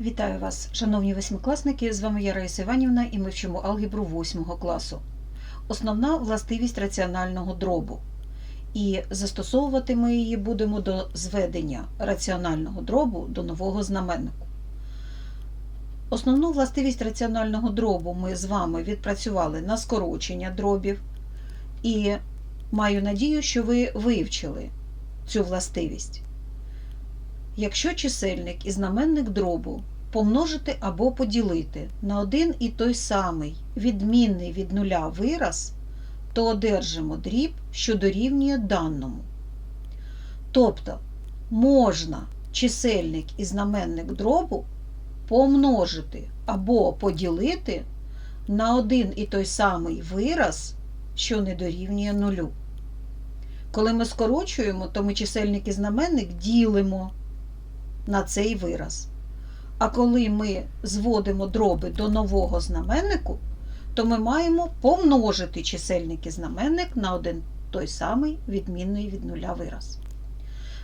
Вітаю вас, шановні восьмикласники! З вами я Раїса Іванівна і ми вчимо алгебру 8 класу. Основна властивість раціонального дробу. І застосовувати ми її будемо до зведення раціонального дробу до нового знаменнику. Основну властивість раціонального дробу ми з вами відпрацювали на скорочення дробів. І маю надію, що ви вивчили цю властивість. Якщо чисельник і знаменник дробу помножити або поділити на один і той самий відмінний від нуля вираз, то одержимо дріб, що дорівнює даному. Тобто можна чисельник і знаменник дробу помножити або поділити на один і той самий вираз, що не дорівнює нулю. Коли ми скорочуємо, то ми чисельник і знаменник ділимо на цей вираз. А коли ми зводимо дроби до нового знаменнику, то ми маємо помножити чисельник і знаменник на один той самий відмінний від нуля вираз.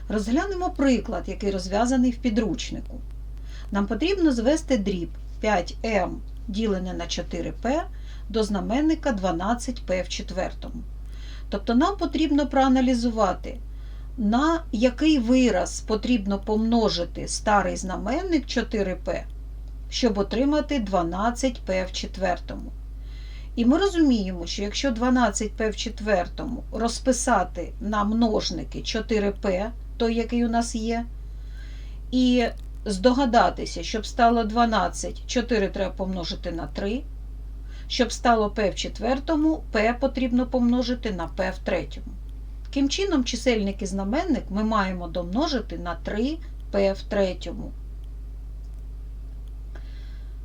Розглянемо приклад, який розв'язаний в підручнику. Нам потрібно звести дріб 5m ділене на 4p до знаменника 12p в четвертому. Тобто нам потрібно проаналізувати, на який вираз потрібно помножити старий знаменник 4p, щоб отримати 12p в четвертому. І ми розуміємо, що якщо 12p в четвертому розписати на множники 4p, той, який у нас є, і здогадатися, щоб стало 12, 4 треба помножити на 3. Щоб стало p в четвертому, p потрібно помножити на p в третьому. Таким чином, чисельник і знаменник ми маємо домножити на 3p в третьому.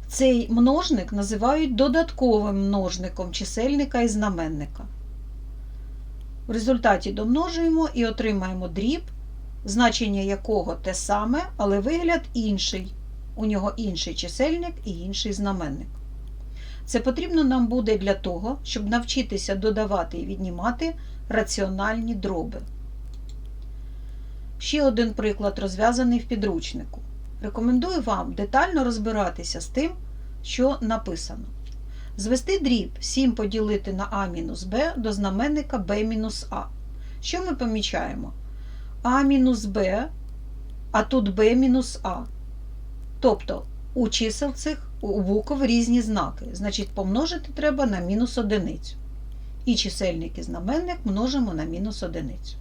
Цей множник називають додатковим множником чисельника і знаменника. В результаті домножуємо і отримаємо дріб, значення якого те саме, але вигляд інший. У нього інший чисельник і інший знаменник. Це потрібно нам буде для того, щоб навчитися додавати і віднімати раціональні дроби. Ще один приклад розв'язаний в підручнику. Рекомендую вам детально розбиратися з тим, що написано. Звести дріб 7 поділити на а мінус Б до знаменника b мінус А. Що ми помічаємо? А мінус Б, а тут b мінус А. Тобто у чисел цих у букв різні знаки. Значить, помножити треба на мінус одиницю. І чисельник і знаменник множимо на мінус одиницю.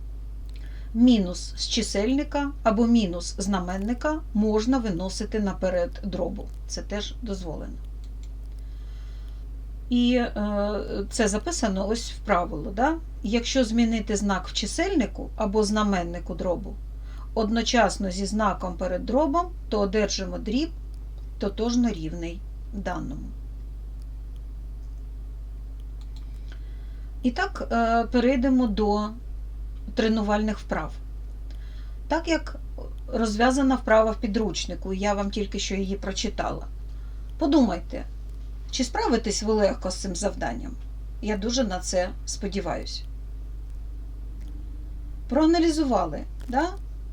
Мінус з чисельника або мінус знаменника можна виносити наперед дробу. Це теж дозволено. І е, це записано ось в правило. Да? Якщо змінити знак в чисельнику або знаменнику дробу одночасно зі знаком перед дробом, то одержимо дріб тотожно рівний даному. І так, е, перейдемо до тренувальних вправ. Так як розв'язана вправа в підручнику, я вам тільки що її прочитала. Подумайте, чи справитесь ви легко з цим завданням? Я дуже на це сподіваюся. Проаналізували, да?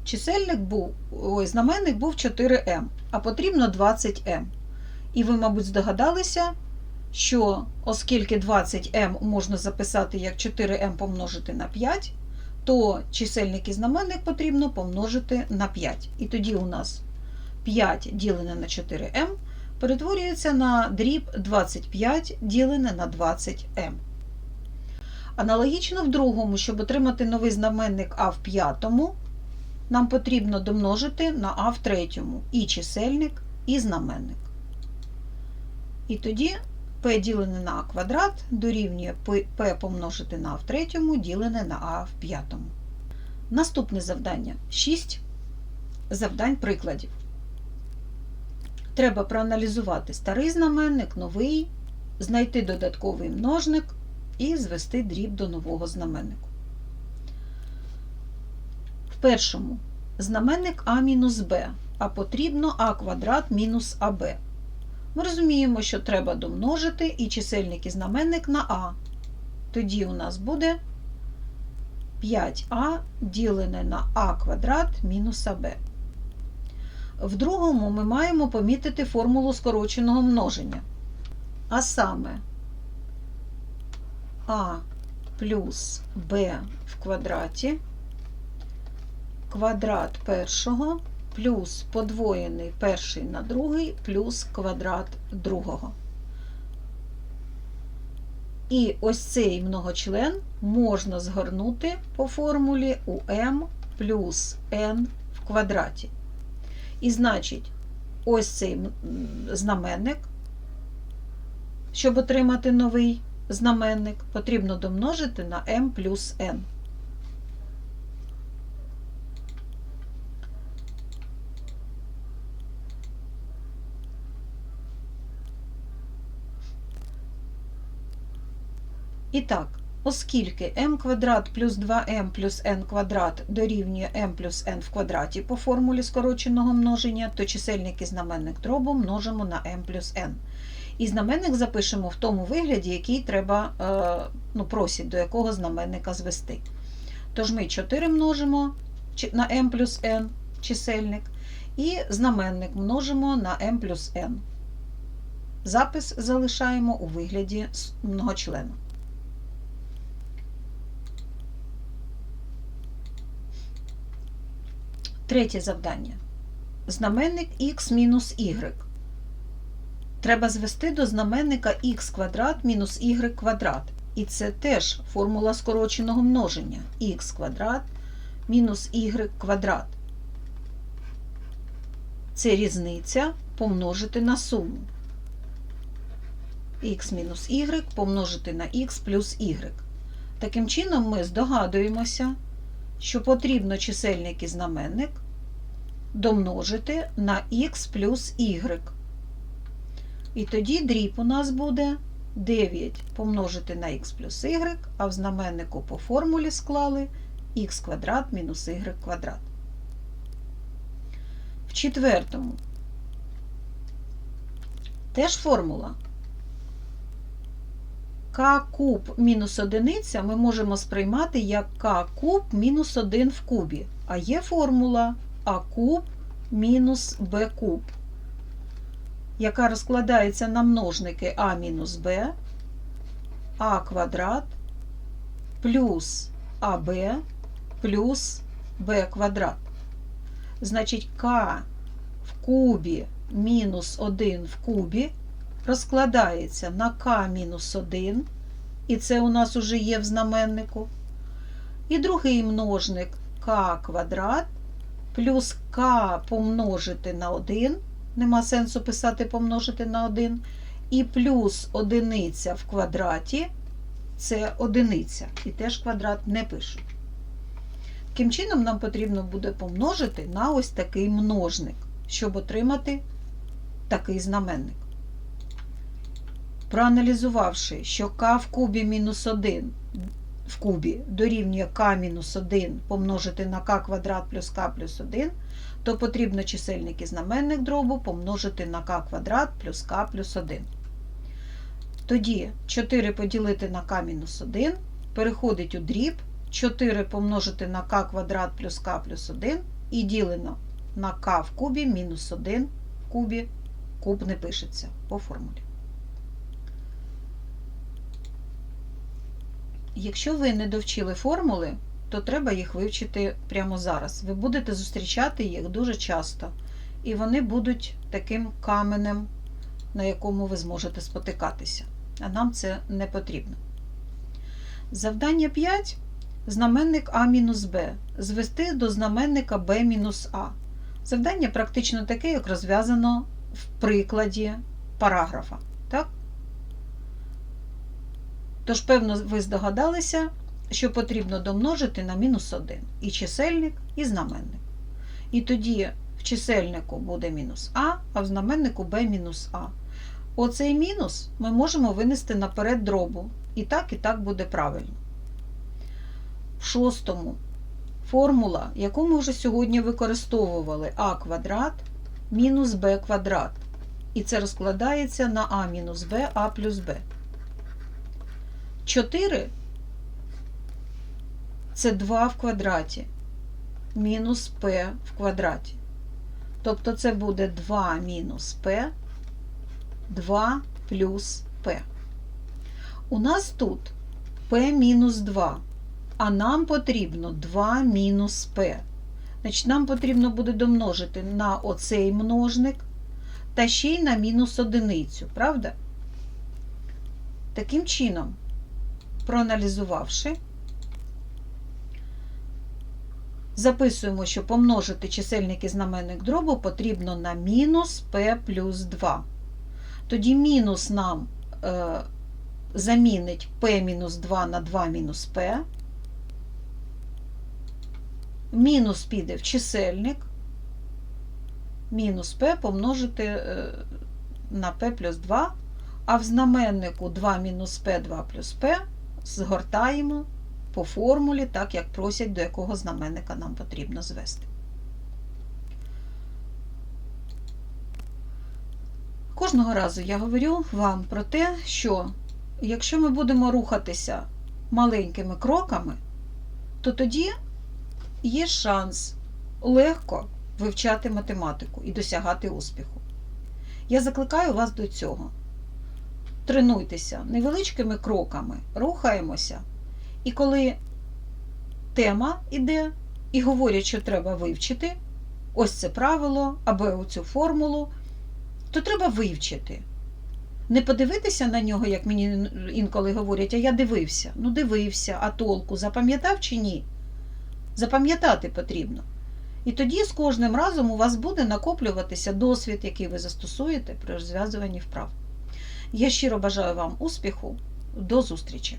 Чисельник був, ой, знаменник був 4М, а потрібно 20М. І ви, мабуть, здогадалися, що оскільки 20М можна записати як 4М помножити на 5, то чисельник і знаменник потрібно помножити на 5. І тоді у нас 5 ділене на 4М перетворюється на дріб 25 ділене на 20М. Аналогічно в другому, щоб отримати новий знаменник А в п'ятому, нам потрібно домножити на А в третьому і чисельник, і знаменник. І тоді p ділене на а квадрат дорівнює p помножити на а в третьому, ділене на а в п'ятому. Наступне завдання 6 завдань прикладів. Треба проаналізувати старий знаменник, новий, знайти додатковий множник і звести дріб до нового знаменнику. В першому знаменник а мінус b, а потрібно а квадрат мінус аб. Ми розуміємо, що треба домножити і чисельник і знаменник на а. Тоді у нас буде 5а ділене на а квадрат мінус аб. В другому ми маємо помітити формулу скороченого множення. А саме а плюс b в квадраті квадрат першого плюс подвоєний перший на другий плюс квадрат другого. І ось цей многочлен можна згорнути по формулі у m плюс n в квадраті. І значить, ось цей знаменник, щоб отримати новий знаменник, потрібно домножити на m плюс n. І так, оскільки m квадрат плюс 2m плюс n квадрат дорівнює m плюс n в квадраті по формулі скороченого множення, то чисельник і знаменник дробу множимо на m плюс n. І знаменник запишемо в тому вигляді, який треба, е, ну, просять, до якого знаменника звести. Тож ми 4 множимо на m плюс n чисельник, і знаменник множимо на m плюс n. Запис залишаємо у вигляді многочлена. Третє завдання. Знаменник x мінус y. Треба звести до знаменника х квадрат мінус y квадрат. І це теж формула скороченого множення. х квадрат мінус y квадрат. Це різниця помножити на суму. х мінус y помножити на х плюс y. Таким чином ми здогадуємося, що потрібно чисельник і знаменник домножити на х плюс y. І тоді дріб у нас буде 9 помножити на х плюс y, а в знаменнику по формулі склали х квадрат мінус y квадрат. В четвертому теж формула. K куб мінус одиниця ми можемо сприймати як k куб мінус 1 в кубі. А є формула а куб мінус b куб, яка розкладається на множники а мінус b, а квадрат плюс аб плюс b квадрат. Значить, k в кубі мінус 1 в кубі розкладається на k-1, і це у нас уже є в знаменнику. І другий множник k квадрат плюс k помножити на 1, нема сенсу писати помножити на 1, і плюс одиниця в квадраті це одиниця. І теж квадрат не пишу. Таким чином, нам потрібно буде помножити на ось такий множник, щоб отримати такий знаменник. Проаналізувавши, що k в кубі мінус 1 в кубі дорівнює k мінус 1 помножити на k квадрат плюс k плюс 1, то потрібно чисельник і знаменник дробу помножити на k квадрат плюс k плюс 1. Тоді 4 поділити на k мінус 1 переходить у дріб 4 помножити на k квадрат плюс k плюс 1 і ділено на k в кубі мінус 1 в кубі. Куб не пишеться по формулі. Якщо ви не довчили формули, то треба їх вивчити прямо зараз. Ви будете зустрічати їх дуже часто, і вони будуть таким каменем, на якому ви зможете спотикатися. А нам це не потрібно. Завдання 5. Знаменник А-Б. Звести до знаменника Б-А. Завдання практично таке, як розв'язано в прикладі параграфа. Так? Тож, певно, ви здогадалися, що потрібно домножити на мінус 1 і чисельник, і знаменник. І тоді в чисельнику буде мінус А, а в знаменнику b мінус А. Оцей мінус ми можемо винести наперед дробу. І так, і так буде правильно. В шостому формула, яку ми вже сьогодні використовували а квадрат мінус b квадрат. І це розкладається на а мінус b, а плюс b. 4 це 2 в квадраті мінус p в квадраті. Тобто це буде 2 мінус П, 2 плюс П. У нас тут П мінус 2, а нам потрібно 2 мінус П. Значить, нам потрібно буде домножити на оцей множник та ще й на мінус одиницю, правда? Таким чином, проаналізувавши, записуємо, що помножити чисельник і знаменник дробу потрібно на мінус p плюс 2. Тоді мінус нам е, замінить p мінус 2 на 2 мінус p. Мінус піде в чисельник. Мінус p помножити е, на p плюс 2. А в знаменнику 2 мінус p, 2 плюс p згортаємо по формулі, так як просять, до якого знаменника нам потрібно звести. Кожного разу я говорю вам про те, що якщо ми будемо рухатися маленькими кроками, то тоді є шанс легко вивчати математику і досягати успіху. Я закликаю вас до цього. Тренуйтеся невеличкими кроками, рухаємося. І коли тема йде і говорять, що треба вивчити ось це правило або оцю формулу, то треба вивчити. Не подивитися на нього, як мені інколи говорять, а я дивився. Ну, дивився, а толку запам'ятав чи ні? Запам'ятати потрібно. І тоді з кожним разом у вас буде накоплюватися досвід, який ви застосуєте при розв'язуванні вправ. Я щиро бажаю вам успіху. До зустрічі!